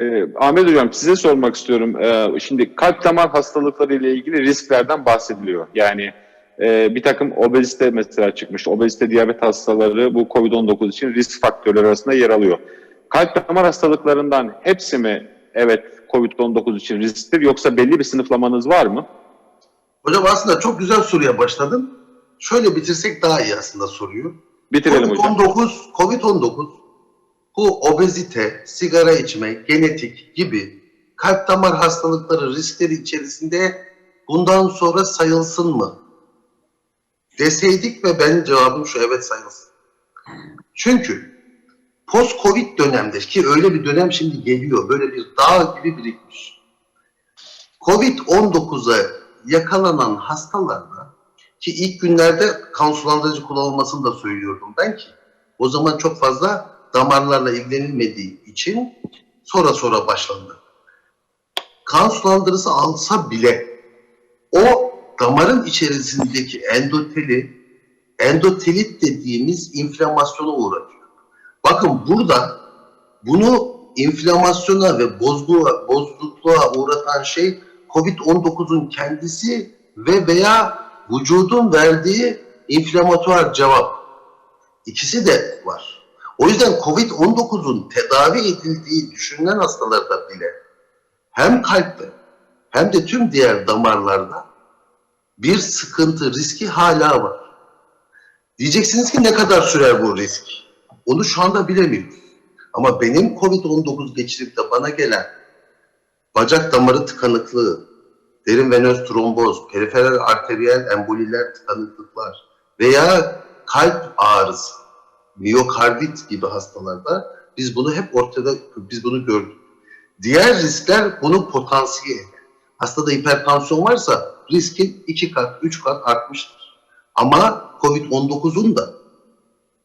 Ee, Ahmet Hocam size sormak istiyorum. Ee, şimdi kalp damar hastalıkları ile ilgili risklerden bahsediliyor. Yani e, bir takım obezite mesela çıkmış. Obezite diyabet hastaları bu COVID-19 için risk faktörleri arasında yer alıyor. Kalp damar hastalıklarından hepsi mi evet COVID-19 için risktir yoksa belli bir sınıflamanız var mı? Hocam aslında çok güzel soruya başladın. Şöyle bitirsek daha iyi aslında soruyu. Bitirelim hocam. COVID-19, COVID-19 bu obezite, sigara içme, genetik gibi kalp damar hastalıkları riskleri içerisinde bundan sonra sayılsın mı? Deseydik ve benim cevabım şu evet sayılsın. Çünkü post-covid dönemde ki öyle bir dönem şimdi geliyor. Böyle bir dağ gibi birikmiş. Covid-19'a yakalanan hastalarda ki ilk günlerde kan sulandırıcı kullanılmasını da söylüyordum ben ki o zaman çok fazla damarlarla ilgilenilmediği için sonra sonra başlandı. Kan sulandırıcısı alsa bile o damarın içerisindeki endoteli endotelit dediğimiz inflamasyona uğratıyor. Bakın burada bunu inflamasyona ve bozluğa, bozuklukluğa uğratan şey COVID-19'un kendisi ve veya vücudun verdiği inflamatuar cevap. İkisi de var. O yüzden COVID-19'un tedavi edildiği düşünülen hastalarda bile hem kalpte hem de tüm diğer damarlarda bir sıkıntı riski hala var. Diyeceksiniz ki ne kadar sürer bu risk? Onu şu anda bilemiyoruz. Ama benim COVID-19 geçirip de bana gelen bacak damarı tıkanıklığı, derin venöz tromboz, periferal arteriyel emboliler tıkanıklıklar veya kalp ağrısı, miyokardit gibi hastalarda biz bunu hep ortada, biz bunu gördük. Diğer riskler bunun potansiyeli. Hastada hipertansiyon varsa riskin iki kat, üç kat artmıştır. Ama COVID-19'un da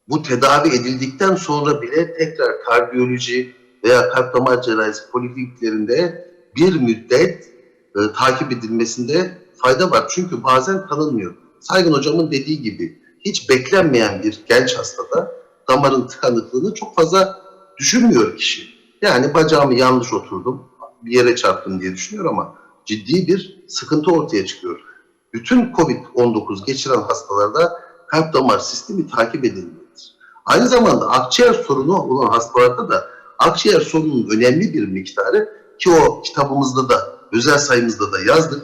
bu tedavi edildikten sonra bile tekrar kardiyoloji veya kalp damar cerrahisi polikliniklerinde bir müddet e, takip edilmesinde fayda var. Çünkü bazen tanınmıyor. Saygın hocamın dediği gibi hiç beklenmeyen bir genç hastada damarın tıkanıklığını çok fazla düşünmüyor kişi. Yani bacağımı yanlış oturdum, bir yere çarptım diye düşünüyor ama ciddi bir sıkıntı ortaya çıkıyor. Bütün COVID-19 geçiren hastalarda kalp damar sistemi takip edilmelidir. Aynı zamanda akciğer sorunu olan hastalarda da akciğer sorununun önemli bir miktarı ki o kitabımızda da özel sayımızda da yazdık.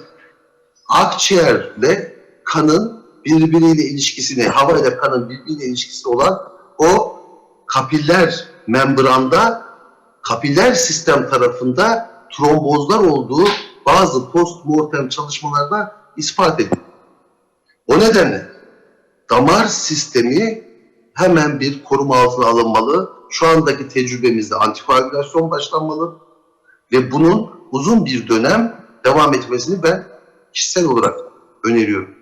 Akciğerle kanın birbiriyle ilişkisini, hava ile kanın birbiriyle ilişkisi olan o kapiller membranda, kapiller sistem tarafında trombozlar olduğu bazı post-mortem çalışmalarda ispat edildi. O nedenle damar sistemi hemen bir koruma altına alınmalı. Şu andaki tecrübemizde antikoagülasyon başlanmalı ve bunun uzun bir dönem devam etmesini ben kişisel olarak öneriyorum.